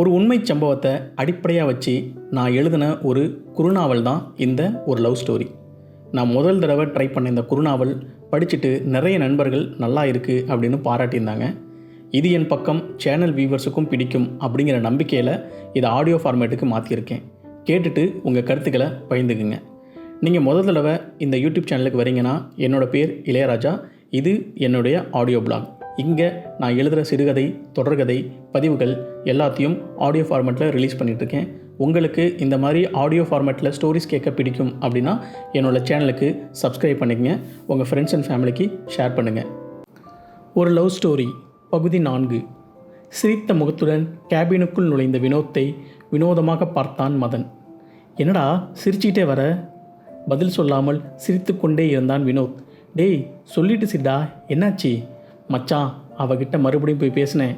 ஒரு உண்மை சம்பவத்தை அடிப்படையாக வச்சு நான் எழுதின ஒரு குறுநாவல் தான் இந்த ஒரு லவ் ஸ்டோரி. நான் முதல் தடவை ட்ரை பண்ண இந்த குறுநாவல் படிச்சுட்டு நிறைய நண்பர்கள் நல்லா இருக்குது அப்படின்னு பாராட்டியிருந்தாங்க. இது என் பக்கம் சேனல் வியூவர்ஸுக்கும் பிடிக்கும் அப்படிங்கிற நம்பிக்கையில் இதை ஆடியோ ஃபார்மேட்டுக்கு மாற்றியிருக்கேன் கேட்டுட்டு உங்கள் கருத்துக்களை பகிர்ந்துக்குங்க. நீங்கள் முதல் தடவை இந்த யூடியூப் சேனலுக்கு வரீங்கன்னா என்னோடய பேர் இளையராஜா. இது என்னுடைய ஆடியோ பிளாக். இங்கே நான் எழுதுகிற சிறுகதை தொடர்கதை பதிவுகள் எல்லாத்தையும் ஆடியோ ஃபார்மேட்டில் ரிலீஸ் பண்ணிகிட்ருக்கேன் உங்களுக்கு இந்த மாதிரி ஆடியோ ஃபார்மேட்டில் ஸ்டோரிஸ் கேட்க பிடிக்கும் அப்படின்னா என்னோடய சேனலுக்கு சப்ஸ்கிரைப் பண்ணிக்கங்க. உங்கள் ஃப்ரெண்ட்ஸ் அண்ட் ஃபேமிலிக்கு ஷேர் பண்ணுங்கள் ஒரு லவ் ஸ்டோரி பகுதி நான்கு. சிரித்த முகத்துடன் கேபினுக்குள் நுழைந்த வினோத்தை வினோதமாக பார்த்தான் மதன். என்னடா சிரிச்சிட்டே வர? பதில் சொல்லாமல் சிரித்துக்கொண்டே இருந்தான் வினோத். டேய் சொல்லிட்டு சிடா என்னாச்சு? மச்சான் அவகிட்ட மறுபடியும் போய் பேசினேன்.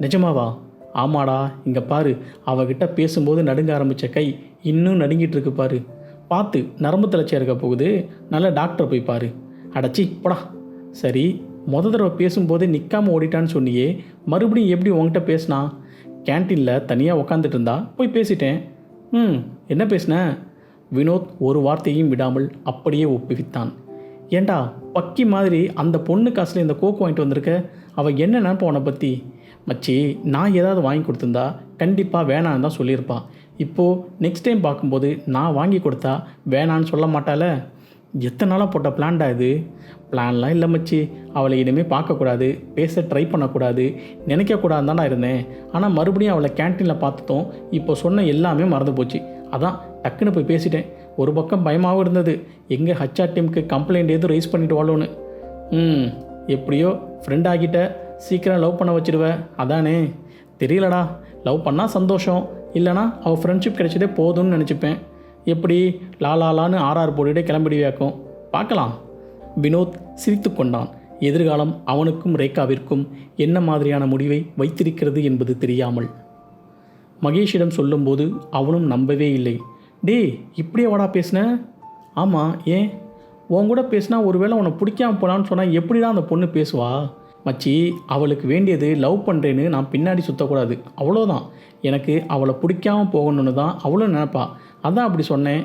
நிஜமாவா? ஆமாடா இங்கே பாரு அவகிட்ட பேசும்போது நடுங்க ஆரம்பித்த கை இன்னும் நடுங்கிட்டு இருக்கு பாரு. பார்த்து நரம்பு தளர்ச்சியாக இருக்க போகுது நல்ல டாக்டரை போய் பாரு. அடச்சி போடா. சரி முத தடவை பேசும்போதே நிற்காமல் ஓடிட்டான்னு சொன்னியே மறுபடியும் எப்படி உன்கிட்ட பேசினா? கேன்டீனில் தனியாக உக்காந்துட்டு இருந்தா போய் பேசிட்டேன். ம் என்ன பேசின? வினோத் ஒரு வார்த்தையும் விடாமல் அப்படியே ஒப்புவித்தான். ஏண்டா பக்கி மாதிரி அந்த பொண்ணு காசில் இந்த கோக்கு வாங்கிட்டு வந்திருக்க? அவள் என்ன நினைப்பா உன்னை பற்றி மச்சி நான் ஏதாவது வாங்கி கொடுத்துருந்தா கண்டிப்பாக வேணான்னு தான் சொல்லியிருப்பான் இப்போது நெக்ஸ்ட் டைம் பார்க்கும்போது நான் வாங்கி கொடுத்தா வேணான்னு சொல்ல மாட்டால எத்தனை நாளாக போட்ட பிளான்டா இது? பிளான்லாம் இல்லை மச்சி. அவளை இனிமேல் பார்க்கக்கூடாது. பேச ட்ரை பண்ணக்கூடாது. நினைக்கக்கூடாது தான்டா இருந்தேன். ஆனால் மறுபடியும் அவளை கேன்டீனில் பார்த்துட்டோம் இப்போ சொன்ன எல்லாமே மறந்து போச்சு. அதான் டக்குன்னு போய் பேசிட்டேன். ஒரு பக்கம் பயமாகவும் இருந்தது. எங்கே ஹச்ஆர் டீமுக்கு கம்ப்ளைண்ட் எதுவும் ரைஸ் பண்ணிட்டு வாழோன்னு ம் எப்படியோ ஃப்ரெண்ட் ஆகிட்ட சீக்கிரம் லவ் பண்ண வச்சிடுவ அதானே. தெரியலடா. லவ் பண்ணால் சந்தோஷம். இல்லைனா அவள் ஃப்ரெண்ட்ஷிப் கிடைச்சதே போதும்னு நினச்சிப்பேன். எப்படி? லாலாலான்னு ஆர்ஆர் போட்டுகிட்டே கிளம்பிடுவியாக்கும். பார்க்கலாம். வினோத் சிரித்து கொண்டான். எதிர்காலம் அவனுக்கும் ரேகாவிற்கும் என்ன மாதிரியான முடிவை வைத்திருக்கிறது என்பது தெரியாமல். மகேஷிடம் சொல்லும்போது அவனும் நம்பவே இல்லை. டேய் இப்படியே வாடா பேசினேன் ஆமாம் ஏன்? உன் கூட பேசினா ஒருவேளை உன்னை பிடிக்காம போகலான்னு சொன்னால் எப்படிடா அந்த பொண்ணு பேசுவா? மச்சி அவளுக்கு வேண்டியது லவ் பண்ணுறேன்னு நான் பின்னாடி சுற்றக்கூடாது அவ்வளோதான் எனக்கு அவளை பிடிக்காம போகணுன்னு தான் அவளும் நினப்பா. அதான் அப்படி சொன்னேன்.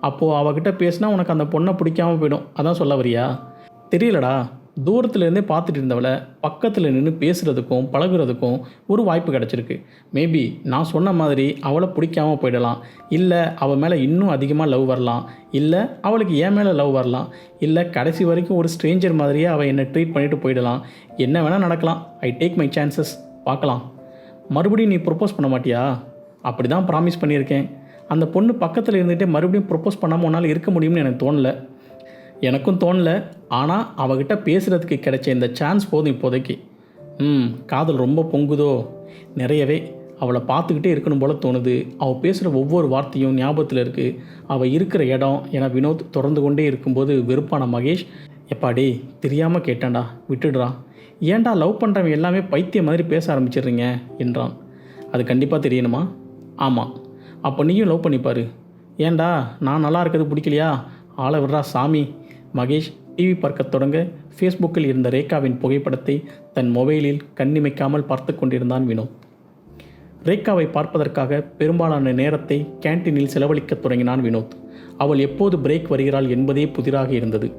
அப்போது அவகிட்ட பேசினா உனக்கு அந்த பொண்ணை பிடிக்காம போயிடும். அதான் சொல்ல வரியா? தெரியலடா. தூரத்துலேருந்தே பார்த்துட்டு இருந்தவளை பக்கத்தில் நின்று பேசுகிறதுக்கும் பழகுறதுக்கும் ஒரு வாய்ப்பு கிடச்சிருக்கு. மேபி நான் சொன்ன மாதிரி அவளை பிடிக்காமல் போயிடலாம். இல்லை அவள் மேலே இன்னும் அதிகமாக லவ் வரலாம். இல்லை அவளுக்கு என் மேலே லவ் வரலாம். இல்லை கடைசி வரைக்கும் ஒரு ஸ்ட்ரேஞ்சர் மாதிரியே அவள் என்னை ட்ரீட் பண்ணிவிட்டு போயிடலாம். என்ன வேணால் நடக்கலாம். ஐ டேக் மை சான்சஸ் பார்க்கலாம். மறுபடியும் நீ ப்ரொப்போஸ் பண்ண மாட்டியா? அப்படி தான் ப்ராமிஸ் பண்ணியிருக்கேன். அந்த பொண்ணு பக்கத்தில் இருந்துகிட்டே மறுபடியும் ப்ரொப்போஸ் பண்ணாமல் உன்னால் இருக்க முடியும்னு எனக்கு தோணலை. எனக்கும் தோணல. ஆனால் அவகிட்ட பேசுகிறதுக்கு கிடைச்ச இந்த சான்ஸ் போதும் இப்போதைக்கு. ம் காதல் ரொம்ப பொங்குதோ? நிறையவே அவளை பார்த்துக்கிட்டே இருக்கணும் போல தோணுது. அவள் பேசுகிற ஒவ்வொரு வார்த்தையும் ஞாபகத்தில் இருக்குது அவள் இருக்கிற இடம் என வினோத் தொடர்ந்து கொண்டே இருக்கும்போது வெறுப்பான மகேஷ் எப்பாடி தெரியாமல் கேட்டான்டா விட்டுடுறா. ஏன்டா லவ் பண்ணுறவன் எல்லாமே பைத்தியம் மாதிரி பேச ஆரம்பிச்சிடுறீங்க? என்றான். அது கண்டிப்பாக தெரியணுமா? ஆமாம் அப்போ நீயும் லவ் பண்ணிப்பாரு. ஏன்டா நான் நல்லா இருக்கிறது பிடிக்கலையா? ஆளை விடுறா சாமி. மகேஷ் டிவி பார்க்கத் தொடங்க ஃபேஸ்புக்கில் இருந்த ரேகாவின் புகைப்படத்தை தன் மொபைலில் கண்ணிமைக்காமல் பார்த்து கொண்டிருந்தான் வினோத் ரேகாவை பார்ப்பதற்காக பெரும்பாலான நேரத்தை கேன்டீனில் செலவழிக்கத் தொடங்கினான் வினோத். அவள் எப்போது பிரேக் வருகிறாள் என்பதே புதிராக இருந்தது.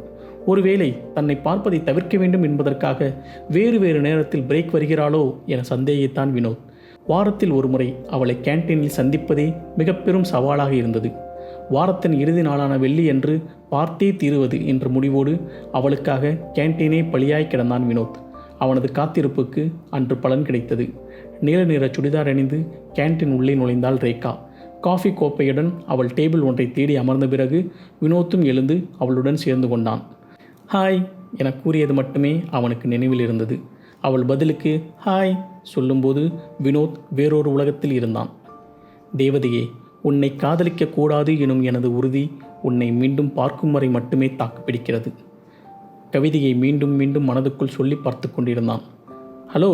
ஒருவேளை தன்னை பார்ப்பதை தவிர்க்க வேண்டும் என்பதற்காக வேறு வேறு நேரத்தில் பிரேக் வருகிறாளோ என சந்தேகித்தான் வினோத். வாரத்தில் ஒரு முறை அவளை கேன்டீனில் சந்திப்பதே மிக பெரும் சவாலாக இருந்தது. வாரத்தின் இறுதி நாளான வெள்ளி என்று பார்த்தே தீருவது என்ற முடிவோடு அவளுக்காக கேன்டீனே பலியாய் கிடந்தான் வினோத். அவனது காத்திருப்புக்கு அன்று பலன் கிடைத்தது. நீல நிற சுடிதார் அணிந்து கேன்டீன் உள்ளே நுழைந்தாள் ரேகா. காஃபி கோப்பையுடன் அவள் டேபிள் ஒன்றை தேடி அமர்ந்த பிறகு வினோத்தும் எழுந்து அவளுடன் சேர்ந்து கொண்டான். ஹாய் என கூறியது மட்டுமே அவனுக்கு நினைவில் இருந்தது. அவள் பதிலுக்கு ஹாய் சொல்லும்போது வினோத் வேறொரு உலகத்தில் இருந்தான். தேவதையே உன்னை காதலிக்க கூடாது எனும் எனது உறுதி உன்னை மீண்டும் பார்க்கும் வரை மட்டுமே தாக்குப்பிடிக்கிறது கவிதையை மீண்டும் மீண்டும் மனதுக்குள் சொல்லி பார்த்து கொண்டிருந்தான். ஹலோ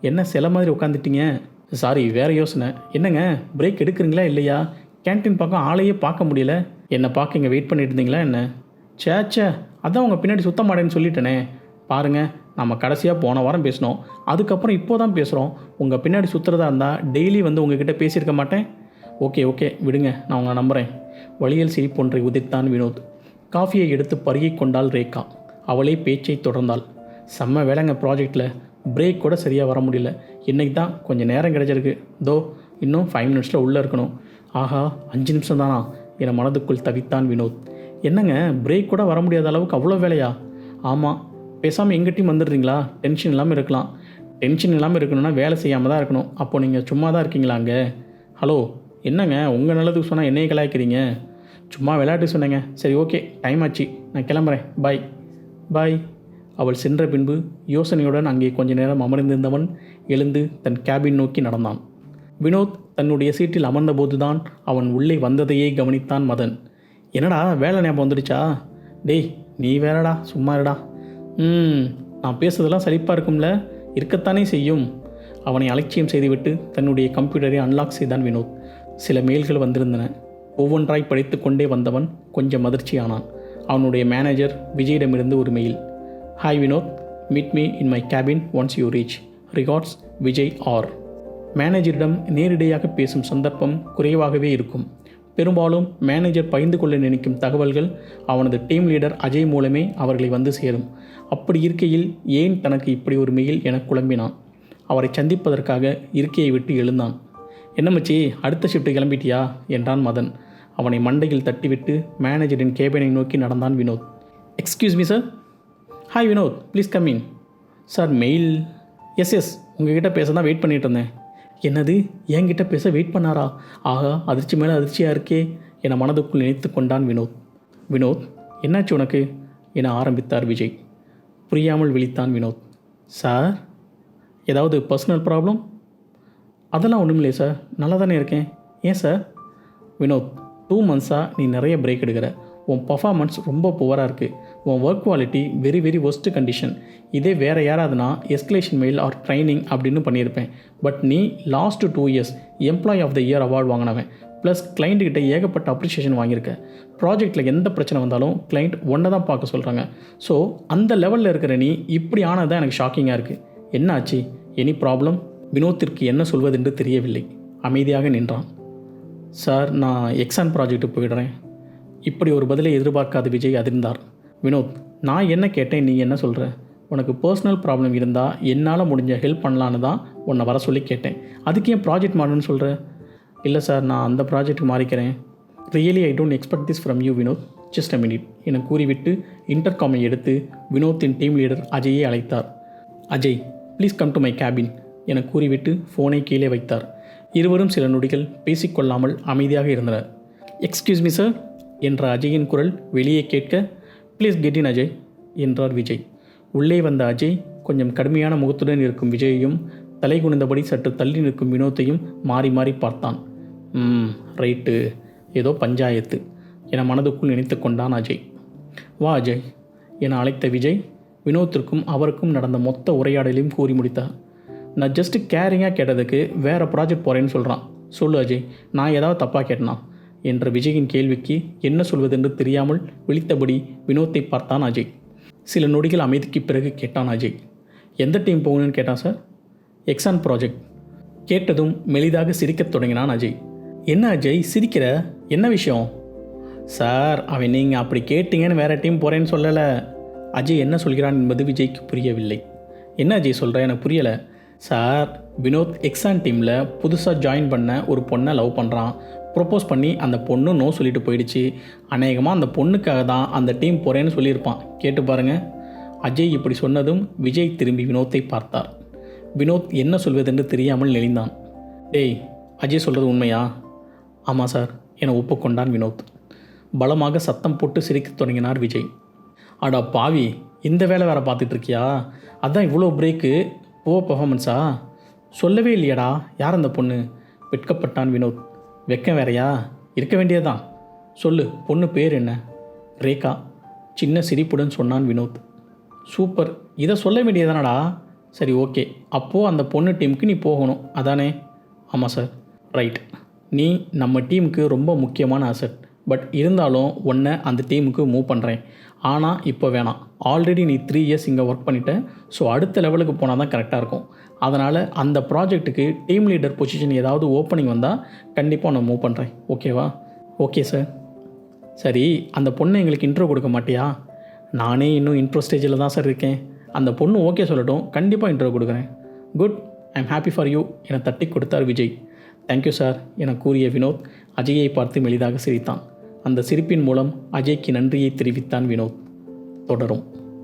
என்ன சில மாதிரி உட்காந்துட்டீங்க சாரி வேற யோசனை. என்னங்க பிரேக் எடுக்கிறீங்களா இல்லையா? கேன்டீன் பக்கம் ஆளையே பார்க்க முடியல. என்னை பார்க்க இங்கே வெயிட் பண்ணிட்டு இருந்தீங்களா என்ன? சே சே அதான் உங்கள் பின்னாடி சுத்த மாட்டேன்னு சொல்லிட்டேனே. பாருங்கள் நம்ம கடைசியாக போன வாரம் பேசினோம். அதுக்கப்புறம் இப்போ தான் பேசுகிறோம் உங்கள் பின்னாடி சுற்றுறதா இருந்தால் டெய்லி வந்து உங்ககிட்ட பேசியிருக்க மாட்டேன். ஓகே ஓகே விடுங்க நான் உங்களை நம்புகிறேன் வழியில் சிரிப்பொன்றை உதித்தான் வினோத். காஃபியை எடுத்து பருகி கொண்டாள் ரேகா. அவளே பேச்சை தொடர்ந்தாள். செம்ம வேலைங்க ப்ராஜெக்டில் பிரேக் கூட சரியாக வர முடியல. இன்றைக்கி தான் கொஞ்சம் நேரம் கிடைச்சிருக்கு. தோ இன்னும் ஃபைவ் மினிட்ஸில் உள்ளே இருக்கணும். ஆஹா அஞ்சு நிமிஷம் தானா? என மனதுக்குள் தவித்தான் வினோத். என்னங்க பிரேக் கூட வர முடியாத அளவுக்கு அவ்வளோ வேலையா? ஆமாம் பேசாமல் எங்கிட்டையும் வந்துடுறீங்களா? டென்ஷன் இல்லாமல் இருக்கலாம். டென்ஷன் இல்லாமல் இருக்கணும்னா வேலை செய்யாமல் தான் இருக்கணும். அப்போ நீங்கள் சும்மா தான் இருக்கீங்களா அங்கே? ஹலோ என்னங்க உங்கள் நல்லதுக்கு சொன்னால் என்னைய கலாய்க்கிறீங்க? சும்மா விளையாட்டு சொன்னேங்க. சரி ஓகே டைம் ஆச்சு. நான் கிளம்புறேன். பாய் பாய் அவள் சென்ற பின்பு யோசனையுடன் அங்கே கொஞ்ச நேரம் அமர்ந்திருந்தவன் எழுந்து தன் கேபின் நோக்கி நடந்தான். வினோத் தன்னுடைய சீட்டில் அமர்ந்தபோதுதான் அவன் உள்ளே வந்ததையே கவனித்தான் மதன். என்னடா வேலை ஞாபகம் வந்துடுச்சா? டேய் நீ வேறடா சும்மா இருடா. ம் நான் பேசுறதெல்லாம் சலிப்பாக இருக்கும்ல? இருக்கத்தானே செய்யும். அவனை அலட்சியம் செய்துவிட்டு தன்னுடைய கம்ப்யூட்டரை அன்லாக் செய்தான் வினோத். சில மெயில்கள் வந்திருந்தன. ஒவ்வொன்றாய் படித்து கொண்டே வந்தவன் கொஞ்சம் அதிர்ச்சியானான். அவனுடைய மேனேஜர் விஜயிடமிருந்து ஒரு mail hi Vinod meet me in my cabin once you reach regards Vijay R மேனேஜரிடம் நேரிடையாக பேசும் சந்தர்ப்பம் குறைவாகவே இருக்கும். பெரும்பாலும் மேனேஜர் பகிர்ந்து கொள்ள நினைக்கும் தகவல்கள் அவனது டீம் லீடர் அஜய் மூலமே அவர்களை வந்து சேரும். அப்படி இருக்கையில் ஏன் தனக்கு இப்படி ஒரு மெயில் என குழம்பினான்? அவரை சந்திப்பதற்காக இருக்கையை விட்டு எழுந்தான். என்ன மச்சி அடுத்த ஷிஃப்ட்டு கிளம்பிட்டியா? என்றான் மதன். அவனை மண்டையில் தட்டிவிட்டு மேனேஜரின் கேபினை நோக்கி நடந்தான் Vinod. Excuse me sir hi Vinod. Please come in sir mail yes yes உங்ககிட்ட பேச தான் வெயிட் பண்ணிட்டு இருந்தேன். என்னது? என்கிட்ட பேச வெயிட் பண்ணாரா? ஆகா அதிர்ச்சி மேலே அதிர்ச்சியாக இருக்கே என மனதுக்குள் நினைத்து கொண்டான் வினோத். வினோத் என்னாச்சு உனக்கு? என ஆரம்பித்தார் விஜய். புரியாமல் விழித்தான் வினோத். சார் ஏதாவது பர்சனல் ப்ராப்ளம் அதெல்லாம் ஒன்றும் இல்லையே சார். நல்லா தானே இருக்கேன். ஏன் சார்? வினோத் டூ மந்த்ஸாக நீ நிறைய பிரேக் எடுக்கிற. உன் பர்ஃபார்மன்ஸ் ரொம்ப புவராக இருக்குது உன் work quality very very worst condition இதே வேறு யாராவதுனா எஸ்கலேஷன் மெயில் ஆர் ட்ரைனிங் அப்படின்னு பண்ணியிருப்பேன். பட் நீ last two years employee of the year award வாங்கினவன். ப்ளஸ் கிளைண்ட்டுக்கிட்ட ஏகப்பட்ட அப்ரிஷியேஷன் வாங்கியிருக்க. ப்ராஜெக்ட்டில் எந்த பிரச்சனை வந்தாலும் கிளைண்ட் ஒன்றை தான் பார்க்க சொல்கிறாங்க ஸோ அந்த லெவலில் இருக்கிற நீ இப்படி ஆனது தான் எனக்கு ஷாக்கிங்காக இருக்குது என்ன ஆச்சு எனி ப்ராப்ளம் வினோத்திற்கு என்ன சொல்வதென்று தெரியவில்லை. அமைதியாக நின்றான். சார் நான் எக்ஸாம் ப்ராஜெக்ட்டு போயிடுறேன். இப்படி ஒரு பதிலை எதிர்பார்க்காத விஜய் அதிர்ந்தார். வினோத் நான் என்ன கேட்டேன் நீ என்ன சொல்கிற உனக்கு பர்சனல் ப்ராப்ளம் இருந்தால் என்னால் முடிஞ்ச ஹெல்ப் பண்ணலான்னு தான் உன்னை வர சொல்லி கேட்டேன். அதுக்கு ஏன் ப்ராஜெக்ட் மாறணும்னு சொல்கிற இல்லை சார் நான் அந்த ப்ராஜெக்ட்டுக்கு மாறிக்கிறேன். Really I don't expect this from you Vinod. Just a minute என கூறிவிட்டு இன்டர்காமை எடுத்து வினோத்தின் டீம் லீடர் அஜயை அழைத்தார். Ajay please come to my cabin என கூறிவிட்டு ஃபோனை கீழே வைத்தார். இருவரும் சில நொடிகள் பேசிக்கொள்ளாமல் அமைதியாக இருந்தனர். எக்ஸ்கியூஸ் மீ சார் என்ற அஜயின் குரல் வெளியே கேட்க ப்ளீஸ் கெட் இன் அஜய் என்றார் விஜய். உள்ளே வந்த அஜய் கொஞ்சம் கடுமையான முகத்துடன் இருக்கும் விஜயையும் தலை குனிந்தபடி சற்று தள்ளி நிற்கும் வினோத்தையும் மாறி மாறி பார்த்தான். ம் ரைட்டு ஏதோ பஞ்சாயத்து என மனதுக்குள் நினைத்து கொண்டான் அஜய். வா அஜய் என அழைத்த விஜய் வினோத்திற்கும் அவருக்கும் நடந்த மொத்த உரையாடலையும் கூறி முடித்தார். நான் ஜஸ்ட் கேரிங்காக கேட்டதுக்கு வேறு ப்ராஜெக்ட் போகிறேன்னு சொல்கிறான் சொல்லு அஜய் நான் ஏதாவது தப்பாக கேட்டனா? என்ற விஜயின் கேள்விக்கு என்ன சொல்வதென்று தெரியாமல் விழித்தபடி வினோத்தை பார்த்தான் அஜய். சில நொடிகள் அமைதிக்கு பிறகு கேட்டான் அஜய். எந்த டீம் போகணும்னு கேட்டான் சார் எக்ஸான் ப்ராஜெக்ட் கேட்டதும் மெலிதாக சிரிக்கத் தொடங்கினான் அஜய். என்ன அஜய் சிரிக்கிற? என்ன விஷயம்? சார் அவன் நீங்கள் அப்படி கேட்டீங்கன்னு வேறு டீம் போகிறேன்னு சொல்லலை. அஜய் என்ன சொல்கிறான் என்பது விஜய்க்கு புரியவில்லை. என்ன அஜய் சொல்கிற எனக்கு புரியலை. சார் வினோத் எக்ஸான் டீமில் புதுசாக ஜாயின் பண்ண ஒரு பொண்ணை லவ் பண்ணுறான் ப்ரொப்போஸ் பண்ணி அந்த பொண்ணு நோ சொல்லிட்டு போயிடுச்சு. அநேகமாக அந்த பொண்ணுக்காக தான் அந்த டீம் போகிறேன்னு சொல்லியிருப்பான். கேட்டு பாருங்கள் அஜய் இப்படி சொன்னதும் விஜய் திரும்பி வினோத்தை பார்த்தார். வினோத் என்ன சொல்வதென்று தெரியாமல் நெளிந்தான். டேய் அஜய் சொல்கிறது உண்மையா? ஆமாம் சார் என ஒப்புக்கொண்டான் வினோத். பலமாக சத்தம் போட்டு சிரிக்கத் தொடங்கினார் விஜய். அடா பாவி இந்த வேலை வேறு பார்த்துட்ருக்கியா அதான் இவ்வளோ பிரேக்கு ஓ பர்ஃபாமன்ஸா சொல்லவே இல்லையடா. யார் அந்த பொண்ணு? வெட்கப்பட்டான் வினோத். வெக்கம் வேறையா? இருக்க வேண்டியதுதான். சொல்லு பொண்ணு பேர் என்ன? ரேகா. சின்ன சிரிப்புடன் சொன்னான் வினோத். சூப்பர். இதை சொல்ல வேண்டியதானடா சரி ஓகே. அப்போது அந்த பொண்ணு டீமுக்கு நீ போகணும். அதானே? ஆமாம் சார் ரைட் நீ நம்ம டீமுக்கு ரொம்ப முக்கியமான அசட் பட் இருந்தாலும் உன்னை அந்த டீமுக்கு மூவ் பண்ணுறேன் ஆனால் இப்போ வேணாம். ஆல்ரெடி நீ த்ரீ இயர்ஸ் இங்கே ஒர்க் பண்ணிட்டேன் ஸோ அடுத்த லெவலுக்கு போனால் தான் கரெக்டாக இருக்கும். அதனால் அந்த ப்ராஜெக்ட்டுக்கு டீம் லீடர் பொசிஷன் ஏதாவது ஓப்பனிங் வந்தால் கண்டிப்பாக நான் மூவ் பண்ணுறேன் ஓகேவா ஓகே சார் சரி அந்த பொண்ணை எங்களுக்கு இன்ட்ரோ கொடுக்க மாட்டியா? நானே இன்னும் இன்ட்ரோ ஸ்டேஜில் தான் சார் இருக்கேன். அந்த பொண்ணு ஓகே சொல்லட்டும் கண்டிப்பாக இன்ட்ரோ கொடுக்குறேன். Good I am happy for you என தட்டி கொடுத்தார் விஜய். தேங்க்யூ சார் என கூறிய வினோத் அஜயை பார்த்து மெளிதாக சிரித்தான். அந்த சிரிப்பின் மூலம் அஜய்க்கு நன்றியை தெரிவித்தான் வினோத். தொடரும்.